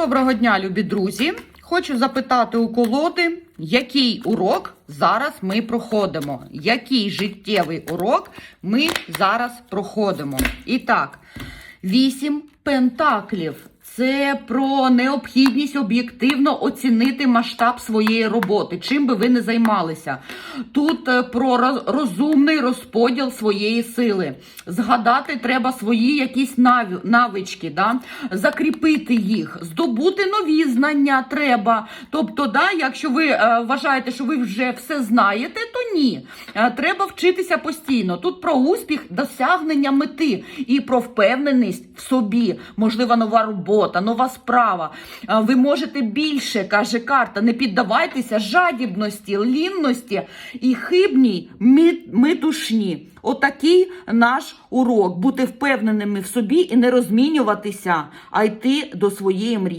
Доброго дня, любі друзі! Хочу запитати у колоди, який урок зараз ми проходимо. Який життєвий урок ми зараз проходимо? І так, вісім пентаклів. Це про необхідність об'єктивно оцінити масштаб своєї роботи, чим би ви не займалися. Тут е, про розумний розподіл своєї сили. Згадати треба свої якісь навички, да? закріпити їх, здобути нові знання треба. Тобто, да, якщо ви е, вважаєте, що ви вже все знаєте, то ні. Е, треба вчитися постійно. Тут про успіх, досягнення мети і про впевненість в собі. Можлива нова робота, нова справа. Е, ви можете більше, каже карта. Не піддавайтеся жадібності, лінності і хибній метушні. Отакий наш урок бути впевненими в собі і не розмінюватися, а йти до своєї мрії.